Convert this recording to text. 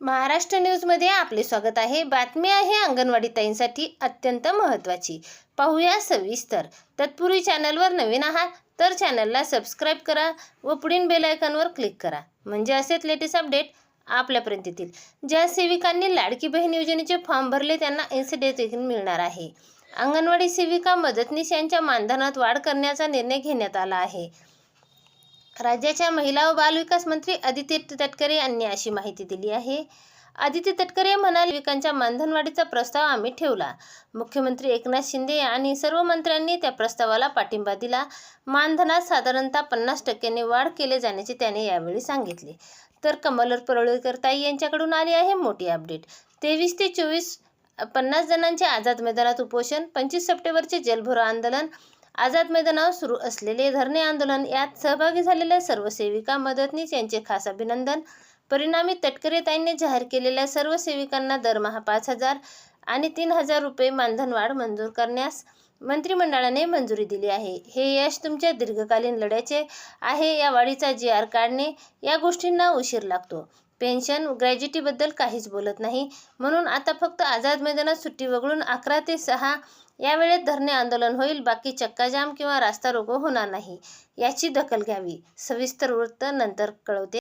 महाराष्ट्र न्यूजमध्ये आपले स्वागत आहे. बातमी आहे अंगणवाडी ताईंसाठी अत्यंत महत्त्वाची. पाहूया सविस्तर. तत्पूर्वी चॅनलवर नवीन आहात तर चॅनलला सबस्क्राईब करा व पुढील बेल आयकॉनवर क्लिक करा. म्हणजे असेच लेटेस्ट अपडेट आपल्यापर्यंत येतील. ज्या सेविकांनी लाडकी बहीण योजनेचे फॉर्म भरले त्यांना इन्सिडेंट देखील मिळणार आहे. अंगणवाडी सेविका मदतनीस यांच्या मानधनात वाढ करण्याचा निर्णय घेण्यात आला आहे. राज्याच्या महिला व बालविकास मंत्री आदित्य तटकरे यांनी अशी माहिती दिली आहे. आदित्य तटकरे म्हणाले विकांच्या मानधनवाढीचा प्रस्ताव आम्ही ठेवला. मुख्यमंत्री एकनाथ शिंदे आणि सर्व मंत्र्यांनी त्या प्रस्तावाला पाठिंबा दिला. मानधनात साधारणतः पन्नास टक्क्यांनी वाढ केले जाण्याचे त्याने यावेळी सांगितले. तर कमलर परोळेकर ताई यांच्याकडून आली आहे मोठी अपडेट. तेवीस ते चोवीस पन्नास जणांचे आझाद मैदानात उपोषण पंचवीस सप्टेंबरचे जलभरो आंदोलन आझाद मैदानावर सुरू असलेले धरणे आंदोलन यात सहभागी झालेल्या सर्व सेविका मदतनीस यांचे खास अभिनंदन. परिणामी तटकरे ताईंनी जाहीर केलेल्या सर्व सेविकांना दरमहा पाच हजार आणि तीन हजार रुपये मानधनवाढ मंजूर करण्यास मंत्रिमंडळाने मंजुरी दिली आहे. हे यश तुमच्या दीर्घकालीन लढ्याचे आहे या वाढीचा जी आर काढणे या गोष्टींना उशीर लागतो. पेन्शन ग्रॅज्युटीबद्दल काहीच बोलत नाही. म्हणून आता फक्त आझाद मैदानात सुट्टी वगळून अकरा ते सहा यावेळेत धरणे आंदोलन होईल बाकी चक्काजाम किंवा रास्ता रोको होणार नाही. याची दखल घ्यावी. सविस्तर वृत्त नंतर कळवते.